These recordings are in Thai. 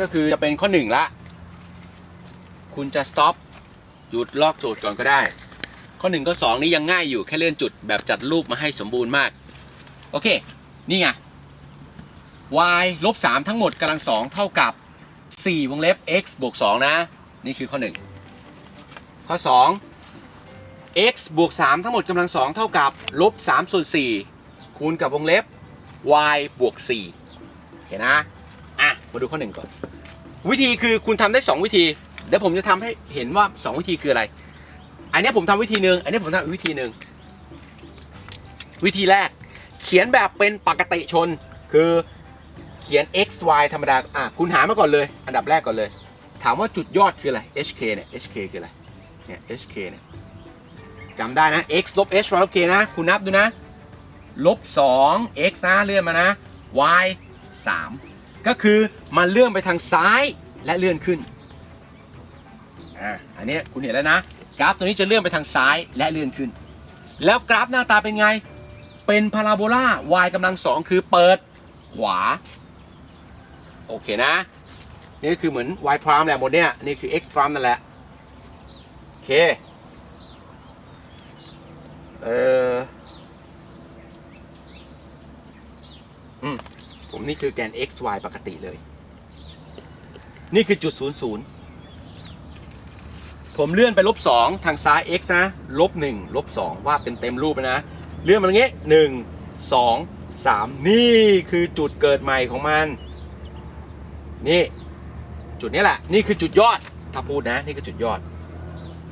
ก็คือจะเป็นข้อหนึ่งละ คุณจะ stop หยุดลอกโจทย์ก่อนก็ได้ ข้อหนึ่งข้อสองนี้ยังง่ายอยู่แค่เลื่อนจุดแบบจัดรูปมาให้สมบูรณ์มาก โอเค นี่ไง y ลบ3ทั้งหมดกำลังสองเท่ากับ 4 วงเล็บ x บวก2นะ นี่คือข้อ 1 ข้อ 2 x บวก 3 ทั้งหมดกำลังสองเท่ากับลบ3ส่วน4คูณกับวงเล็บ y บวก4โอเคนะ มาดูข้อ1ก่อน วิธีคือคุณทำได้ 2 วิธี เดี๋ยวผมจะทำให้เห็นว่า 2 วิธีคืออะไร อันนี้ผมทำวิธีหนึ่งอันนี้ผมทำวิธีหนึ่งวิธีแรก เขียนแบบเป็นปกติชน คือเขียน x y ธรรมดาอะคุณหามาก่อนเลย อันดับแรกก่อนเลย ถามว่าจุดยอดคืออะไร hk เนี่ย hk คืออะไร เนี่ย hk เนี่ยจำได้นะ x ลบ h y ลบ k นะ คุณนับดูนะ ลบ 2 x นะ เลื่อนมานะ y 3 ก็คือมันเลื่อนไปทางซ้ายและเลื่อนขึ้นอ่าอันนี้คุณเห็นแล้วนะ กราฟตัวนี้จะเลื่อนไปทางซ้ายและเลื่อนขึ้น แล้วกราฟหน้าตาเป็นไง เป็นพาราโบลา y กำลังสองคือเปิดขวา โอเคนะ นี่คือเหมือน y prime แหละหมดเนี่ยนี่คือ x prime นั่นแหละ โอเค เออม ผม นี่คือแกน x y ปกติเลย นี่คือจุด0 0ผมเลื่อนไปลบ2ทางซ้าย x นะลบ1ลบ2ว่าเต็มเต็มรูปนะ เลื่อนมาอย่างเงี้ย1 2 3นี่คือจุดเกิดใหม่ของมัน นี่ จุดนี้แหละ นี่คือจุดยอด ถ้าพูดนะ นี่คือจุดยอด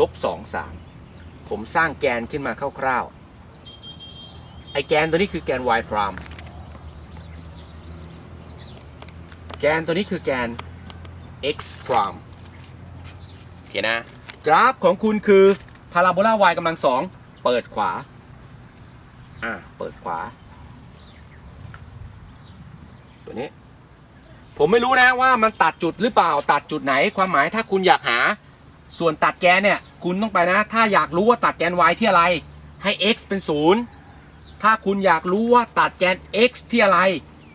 ลบ2 3ผมสร้างแกนขึ้นมาคร่าวๆไอแกนตัวนี้คือแกน y prime แกนตัวนี้คือแกน x prime โอเคนะ กราฟของคุณคือพาราโบลา y กำลังสองเปิดขวา อ่า เปิดขวา ตัวนี้ ผมไม่รู้นะว่ามันตัดจุดหรือเปล่าตัดจุดไหนความหมายถ้าคุณอยากหา ส่วนตัดแกนเนี่ย คุณต้องไปนะ ถ้าอยากรู้ว่าตัดแกน y ที่อะไร ให้ x เป็น 0 ถ้าคุณอยากรู้ว่าตัดแกน x ที่อะไร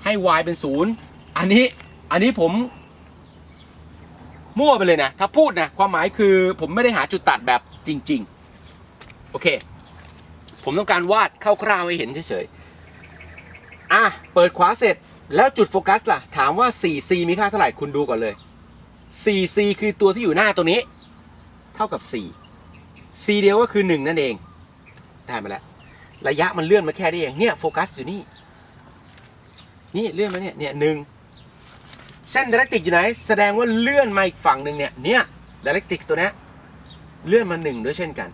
ให้ y เป็น 0 อันนี้ อันนี้ผมมั่วไปเลยนะ ถ้าพูดนะ ความหมายคือผมไม่ได้หาจุดตัดแบบจริง ๆ โอเค ผมต้องการวาดคร่าวๆให้เห็นเฉยๆ อะ เปิดขวาเสร็จแล้วจุดโฟกัสล่ะ ถามว่า 4c มีค่าเท่าไหร่คุณดูก่อนเลย 4c คือตัวที่อยู่หน้าตัวนี้ เท่ากับ 4 c เดียวก็คือ 1 นั่นเอง ได้มาแล้ว ระยะมันเลื่อนมาแค่นี้เอง เนี่ยโฟกัสอยู่นี่ นี่เลื่อนมาเนี่ย เนี่ยหนึ่ง เส้น dialectic อยู่ไหน แสดงว่าเลื่อนมาอีกฝั่งหนึ่งเนี่ย เนี่ย dialectic ตัวเนี้ยเลื่อนมาหนึ่งด้วยเช่นกัน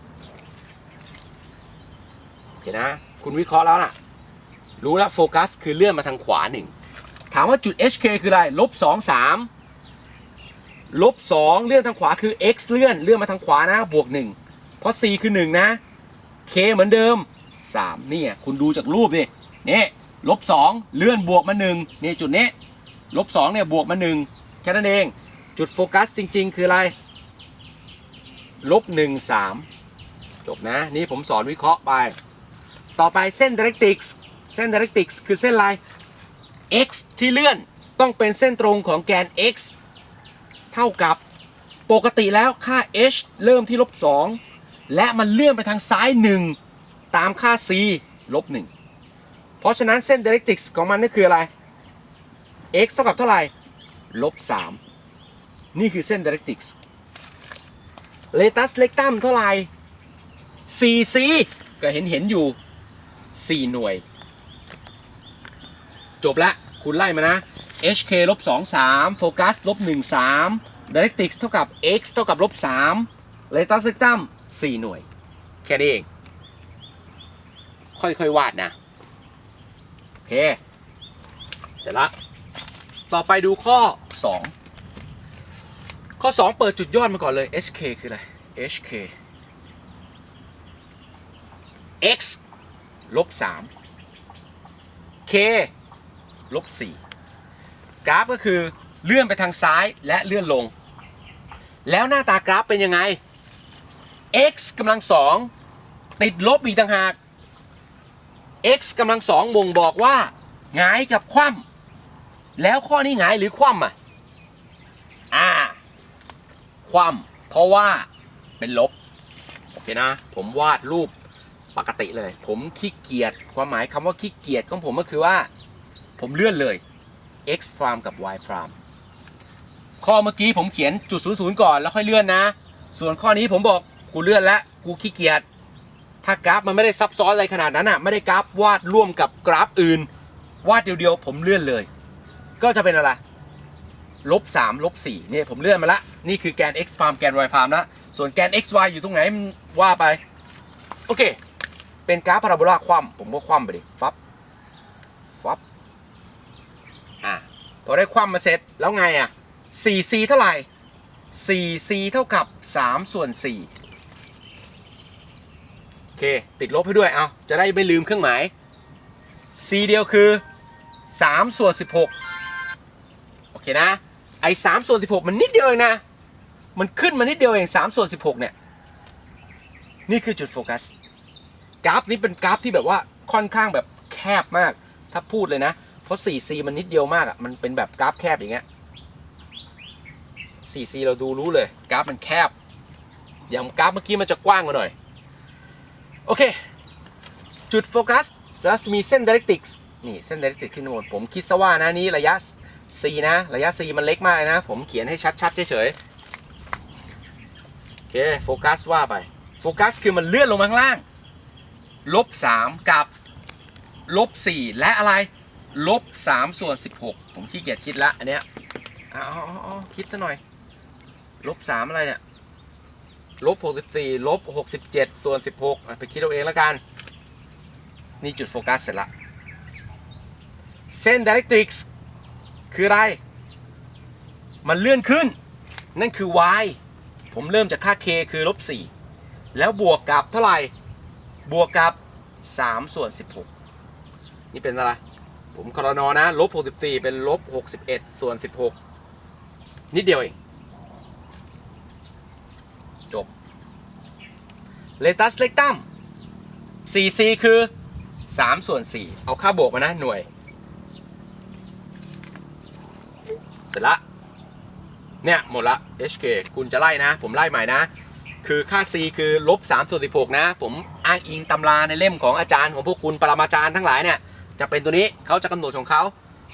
โอเคนะ คุณวิเคราะห์แล้วล่ะ รู้แล้วโฟกัสคือเลื่อนมาทางขวาหนึ่ง ถามว่าจุด HK คืออะไร ลบสองสามลบสองเลื่อนทางขวาคือ x เลื่อน เลื่อนมาทางขวานะ บวกหนึ่งเพราะ c คือหนึ่งนะ k เหมือนเดิมสามนี่คุณดูจากรูปนี่นี่ลบสองเลื่อนบวกมาหนึ่งนี่จุดนี้ ลบสองเนี่ยบวกมาหนึ่งแค่นั้นเอง จุดโฟกัสจริง ๆ คืออะไร ลบหนึ่งสามจบนะ นี่ผมสอนวิเคราะห์ไป ต่อไปเส้น directrix เส้น directrix คือเส้นอะไร x ที่เลื่อนต้องเป็นเส้นตรงของแกน x เท่ากับปกติแล้วค่า h เริ่มที่ลบ2และมันเลื่อนไปทางซ้าย 1 ตามค่า c ลบ1เพราะฉะนั้นเส้น directrix ของมันนี่คืออะไร x เท่ากับเท่าไหร่ลบ3นี่คือเส้น directrix latus rectum เท่าไหร่ 4c ก็เห็นเห็นอยู่ 4 หน่วย จบละคุณไล่มานะ hk ลบ2 3โฟกัสลบ1 3 directrix เท่ากับ x เท่ากับลบ3 latus rectum 4หน่วย แค่นี้เอง ค่อยๆ วาดนะ โอเค เสร็จละ ต่อไปดูข้อ 2 ข้อ 2 เปิดจุดยอดมาก่อนเลย hk คืออะไร hk x ลบ3 k ลบ4กราฟก็คือเลื่อนไปทางซ้ายและเลื่อนลง แล้วหน้าตากราฟเป็นยังไง x กำลังสองติดลบอีกต่างหาก x กำลังสองบ่งบอกว่าหงายกับคว่ำ แล้วข้อนี้หงายหรือคว่ำอะ อ่า ความเพราะว่าเป็นลบ โอเคนะ ผมวาดรูปปกติเลย ผมขี้เกียจความหมายคำว่าขี้เกียจของผมก็คือว่า ผมเลื่อนเลย x prime กับ y prime ข้อเมื่อกี้ผมเขียนจุด00ก่อนแล้วค่อยเลื่อนนะ ส่วนข้อนี้ผมบอกกูเลื่อนแล้วกูขี้เกียจถ้ากราฟมันไม่ได้ซับซ้อนอะไรขนาดนั้นอะ ไม่ได้กราฟวาดร่วมกับกราฟอื่น วาดเดียวๆผมเลื่อนเลย ก็จะเป็นอะไรลบ3ลบ4เนี่ยผมเลื่อนมาละ นี่คือแกน x prime แกน y prime นะส่วนแกน x y อยู่ตรงไหนว่าไป โอเค เป็นกราฟพาราโบลาคว่ำผมก็คว่ำไปดิฟับฟับอะพอได้คว่ำมาเสร็จแล้วไงอะ 4c เท่าไหร่ 4c เท่ากับ 3 ส่วน 4 โอเค ติดลบให้ด้วยเอาจะได้ไม่ลืมเครื่องหมาย c เดียวคือ 3 ส่วน 16 เคนะ ไอ้3ส่วน16มันนิดเดียวเองนะ มันขึ้นมานิดเดียวเอง3ส่วน16เนี่ย นี่คือจุดโฟกัส กราฟนี้เป็นกราฟที่แบบว่าค่อนข้างแบบแคบมาก ถ้าพูดเลยนะ เพราะ 4C มันนิดเดียวมากอะ มันเป็นแบบกราฟแคบอย่างเงี้ย 4C เราดูรู้เลย กราฟมันแคบ อย่างกราฟเมื่อกี้มันจะกว้างกว่าหน่อย โอเค จุดโฟกัสจะมีเส้น directrix นี่เส้น directrix ขึ้นบนผมคิดซะว่านะนี้ระยะ C นะ ระยะ C มันเล็กมากนะ ผมเขียนให้ชัดๆเฉยๆ โอเค โฟกัสว่าไป โฟกัสคือมันเลื่อนลงมาข้างล่าง ลบ 3 กับ ลบ 4 และอะไร ลบ 3 ส่วน 16 ผมขี้เกียจคิดละอันเนี้ยอาเอคิดซะหน่อย ลบ 3 อะไรเนี่ย ลบ 64 ลบ 67 ส่วน 16 ไปคิดเอาเองแล้วกัน นี่จุดโฟกัสเสร็จละ เส้น directrix คืออะไร มันเลื่อนขึ้น นั่นคือ y ผมเริ่มจากค่า k คือลบ4แล้วบวกกับเท่าไหร่ บวกกับ 3 ส่วน 16 นี่เป็นอะไร ผมคอรนอนะลบ64 เป็นลบ61 ส่วน 16 นิดเดียวเอง จบเลตัสเล็กตัม 4c คือ 3 ส่วน 4 เอาค่าบวกมานะหน่วย เสร็จละ เนี่ยหมดละ HK คุณจะไล่นะ ผมไล่ใหม่นะ คือค่า C คือลบ3ส่วน16นะ ผมอ้างอิงตำราในเล่มของอาจารย์ของพวกคุณปรมาจารย์ทั้งหลายเนี่ย จะเป็นตัวนี้เขาจะกำหนดของเขา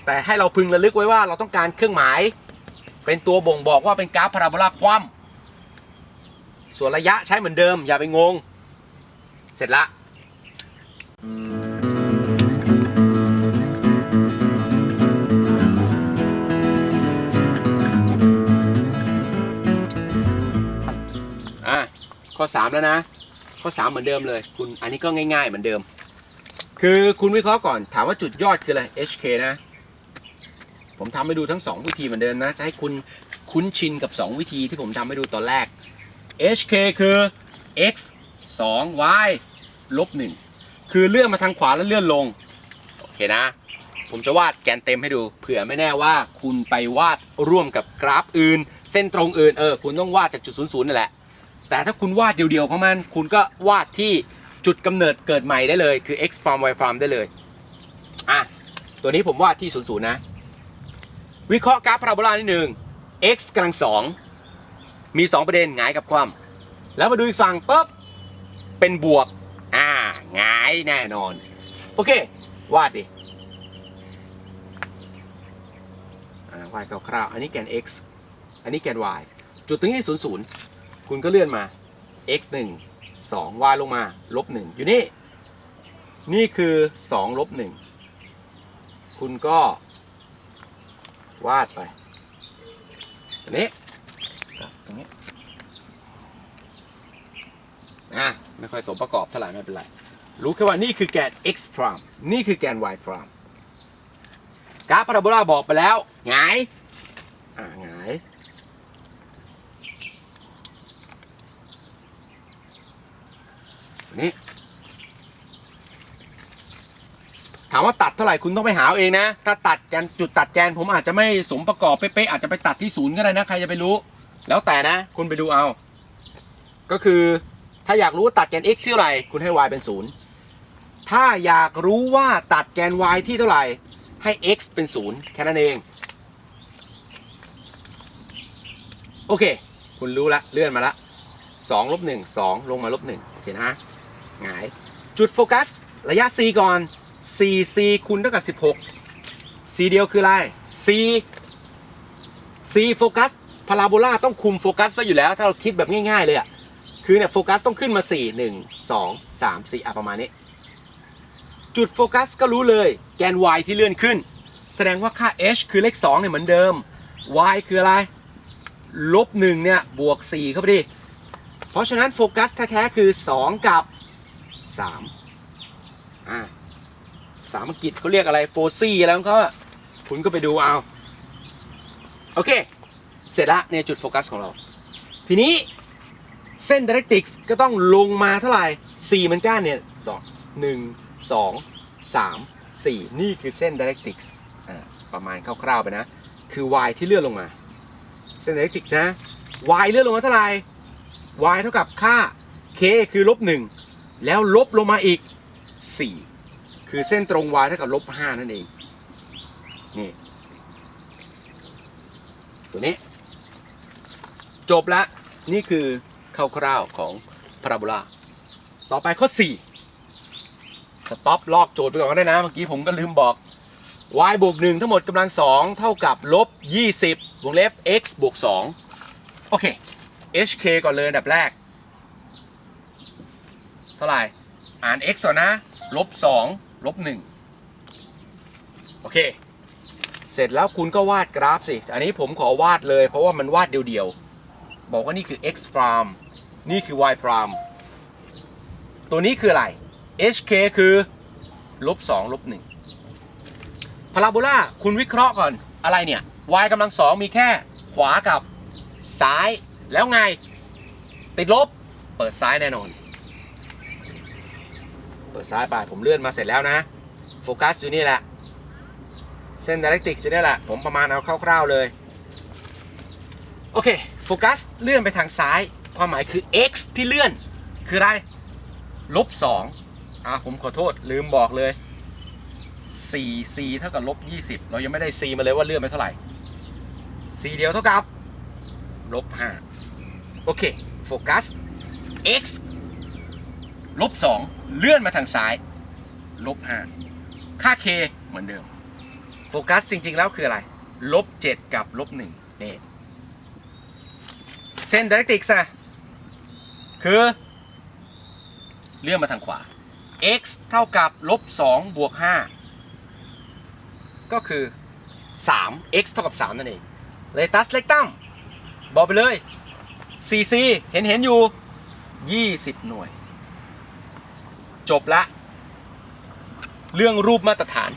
แต่ให้เราพึงระลึกไว้ว่าเราต้องการเครื่องหมาย เป็นตัวบ่งบอกว่าเป็นกราฟพาราโบลาคว่ำส่วนระยะใช้เหมือนเดิม อย่าไปงง เสร็จละ ข้อ 3 แล้วนะ ข้อ 3 เหมือนเดิมเลย คุณอันนี้ก็ง่ายๆเหมือนเดิม คือคุณวิเคราะห์ก่อนถามว่าจุดยอดคืออะไร HK นะ ผมทำให้ดูทั้ง 2 วิธีเหมือนเดิมนะจะให้คุณคุ้นชินกับ 2 วิธีที่ผมทำให้ดูตอนแรก HK คือ x 2 y ลบ1คือเลื่อนมาทางขวาแล้วเลื่อนลง โอเคนะ ผมจะวาดแกนเต็มให้ดู เผื่อไม่แน่ว่าคุณไปวาดร่วมกับกราฟอื่น เส้นตรงอื่น เออ คุณต้องวาดจากจุดศูนย์ศูนย์นั่นแหละ แต่ถ้าคุณวาดเดียวๆของมัน คุณก็วาดที่จุดกำเนิดเกิดใหม่ได้เลย คือ x prime y prime ได้เลยอะตัวนี้ผมวาดที่ศูนย์ศูนย์นะ วิเคราะห์กราฟพาราโบลานิดหนึ่ง x กำลังสองมี 2 ประเด็นหงายกับความ แล้วมาดูอีกฝั่งปุ๊บเป็นบวกอ่าหงายแน่นอน โอเค วาดดิวาดคร่าวๆอันนี้แกน x อันนี้แกน y จุดตรงนี้ศูนย์ศูนย์ คุณก็เลื่อนมา x 1 2 y ลงมาลบ1อยู่นี่ นี่คือ2ลบ1คุณก็วาดไปตรงนี้กับตรงนี้อะไม่ค่อยสมประกอบเท่าไหร่ไม่เป็นไร รู้แค่ว่านี่คือแกน x prime นี่คือแกน y prime กราฟพาราโบลาบอกไปแล้วหงาย อ่าหงาย นี่ ถามว่าตัดเท่าไหร่คุณต้องไปหาเองนะ ถ้าตัดแกนจุดตัดแกนผมอาจจะไม่สมประกอบเป๊ะๆอาจจะไปตัดที่ศูนย์ก็ได้นะใครจะไปรู้ แล้วแต่นะ คุณไปดูเอา ก็คือถ้าอยากรู้ว่าตัดแกน x เท่าไหร่คุณให้ y เป็นศูนย์ถ้าอยากรู้ว่าตัดแกน y ที่เท่าไหร่ให้ x เป็นศูนย์แค่นั้นเอง โอเค คุณรู้ละเลื่อนมาละ2ลบ1 2 ลงมาลบ1โอเคนะหงาย จุดโฟกัส ระยะ c ก่อน 4 c คูณเท่ากับ 16 c เดียวคืออะไร c c โฟกัสพาราโบลาต้องคุมโฟกัสไว้อยู่แล้ว ถ้าเราคิดแบบง่ายๆเลยอะคือเนี่ยโฟกัสต้องขึ้นมา 4 1 2 3 4อะประมาณนี้ จุดโฟกัสก็รู้เลยแกน y ที่เลื่อนขึ้น แสดงว่าค่า h คือเลข2เนี่ยเหมือนเดิม y คืออะไรลบ1เนี่ยบวก 4 เข้าไปดิ เพราะฉะนั้นโฟกัสแท้ๆคือ 2 กับ 3อ่า ภาษาอังกฤษเขาเรียกอะไรโฟซี่แล้วเขาอะคุณก็ไปดูเอา โอเค เสร็จละเนี่ยจุดโฟกัสของเรา ทีนี้เส้น directrix ก็ต้องลงมาเท่าไหร่4มันก้านเนี่ยสองหนึ่งสองสามสี่นี่คือเส้น directrix อ่าประมาณคร่าวๆไปนะ คือ y ที่เลื่อนลงมา เส้น directrix นะ y เลื่อนลงมาเท่าไหร่ y เท่ากับค่า k คือลบ1แล้วลบลงมาอีก 4 คือเส้นตรง y เท่ากับลบ5นั่นเอง นี่ ตัวนี้ จบละ นี่คือคร่าวๆของพาราโบลา ต่อไปข้อ 4 สต็อปลอกโจทย์ไปก่อนก็ได้นะ เมื่อกี้ผมก็ลืมบอก y บวก1ทั้งหมดกำลัง 2 เท่ากับลบ 20 วงเล็บ x บวก 2 โอเค hk ก่อนเลยอันดับแรก เท่าไหร่ อ่าน x ก่อนนะ ลบ 2 ลบ1โอเค เสร็จแล้วคุณก็วาดกราฟสิ อันนี้ผมขอวาดเลยเพราะว่ามันวาดเดียวๆ บอกว่านี่คือ x prime นี่คือ y prime ตัวนี้คืออะไร hk คือลบ2ลบ1พาราโบลาคุณวิเคราะห์ก่อนอะไรเนี่ย y กำลัง2มีแค่ขวากับซ้ายแล้วไง ติดลบเปิดซ้ายแน่นอน ปิดซ้ายไปผมเลื่อนมาเสร็จแล้วนะ โฟกัสอยู่นี่แหละ เส้น directrix อยู่นี่แหละ ผมประมาณเอาคร่าวๆเลย โอเค โฟกัสเลื่อนไปทางซ้าย ความหมายคือ x ที่เลื่อน คืออะไร ลบ2อะผมขอโทษลืมบอกเลย 4c เท่ากับลบ20 เรายังไม่ได้ c มาเลยว่าเลื่อนไปเท่าไหร่ c เดียวเท่ากับลบ5โอเค โฟกัส x ลบ2เลื่อนมาทางซ้าย ลบ5ค่า k เหมือนเดิม โฟกัสจริง ๆ แล้วคืออะไร ลบ 7 กับลบ1นี่เส้น directrix อะคือ เลื่อนมาทางขวา x เท่ากับลบ2บวก5ก็คือ 3 x เท่ากับ 3 นั่นเองเลยตัสเล็กตั้มบอกไปเลย cc เห็นเห็นอยู่ 20 หน่วย จบละ เรื่องรูปมาตรฐาน